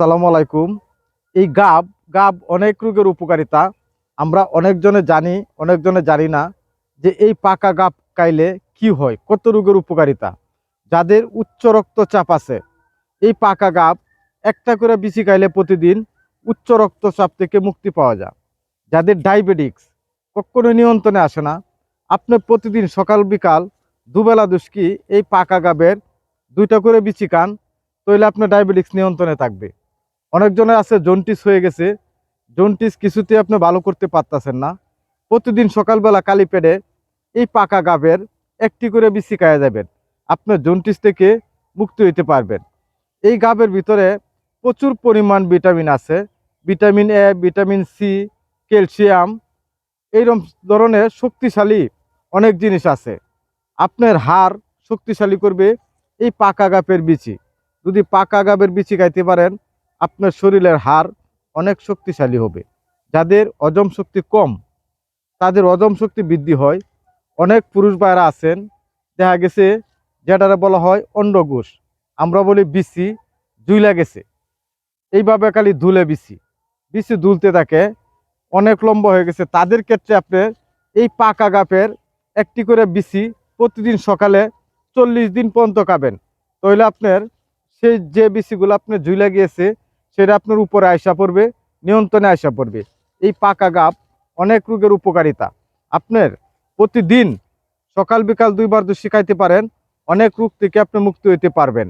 সালাম আলাইকুম। এই গাব গাব অনেক রোগের উপকারিতা। আমরা অনেকজনে জানি অনেকজনে জানি না যে এই পাকা গাব খাইলে কি হয়, কত রোগের উপকারিতা। যাদের উচ্চ রক্তচাপ আছে, এই পাকা গাব একটা করে বিচি খাইলে প্রতিদিন উচ্চ রক্তচাপ থেকে মুক্তি পাওয়া যায়। যাদের ডায়াবেটিক্স কখনো নিয়ন্ত্রণে আসে না, আপনি প্রতিদিন সকাল, বিকাল দুবেলা দুষ্কি এই পাকা গাবের দুইটা করে বিচি খান তাহলে আপনার ডায়াবেটিক্স নিয়ন্ত্রণে থাকবে। অনেকজনের আছে জন্টিস হয়ে গেছে। জন্টিস কিছুতে আপনি ভালো করতে পারতেছেন না। প্রতিদিন সকালবেলা কালি পেডে এই পাকা গাবের একটি করে বিচি খাওয়া যাবেন আপনার জন্টিস থেকে মুক্ত হইতে পারবেন। এই গাবের ভিতরে প্রচুর পরিমাণ ভিটামিন আছে। Vitamin A, vitamin C, calcium এইরকম ধরনের শক্তিশালী অনেক জিনিস আছে। আপনার হাড় শক্তিশালী করবে এই পাকা গাপের বিচি। যদি পাকা গাবের বিচি খাইতে পারেন আপনার শরীরের হাড় অনেক শক্তিশালী হবে। যাদের অজম শক্তি কম, তাদের অজম শক্তি বৃদ্ধি হয়। অনেক পুরুষ ভাইরা আছেন, দেখা গেছে যেটারে বলা হয় অন্ডঘোষ আমরা বলি বিসি জুইলা গেছে। এইভাবে খালি ধুলে বিসি বিসি দুলতে থাকে, অনেক লম্বা হয়ে গেছে। তাদের ক্ষেত্রে আপনি এই পাকা গাপের একটি করে বিসি প্রতিদিন সকালে চল্লিশ দিন পর্যন্ত খাবেন। তাহলে আপনার সেই যে বিসিগুলো আপনার ঝুলে গিয়েছে সেটা আপনার উপরে আয়সা পড়বে, নিয়ন্ত্রণে আয়সা পড়বে। এই পাকা গাপ অনেক রোগের উপকারিতা। আপনার প্রতিদিন সকাল বিকাল দুইবার যদি শিখাইতে পারেন, অনেক রোগ থেকে আপনি মুক্ত হইতে পারবেন।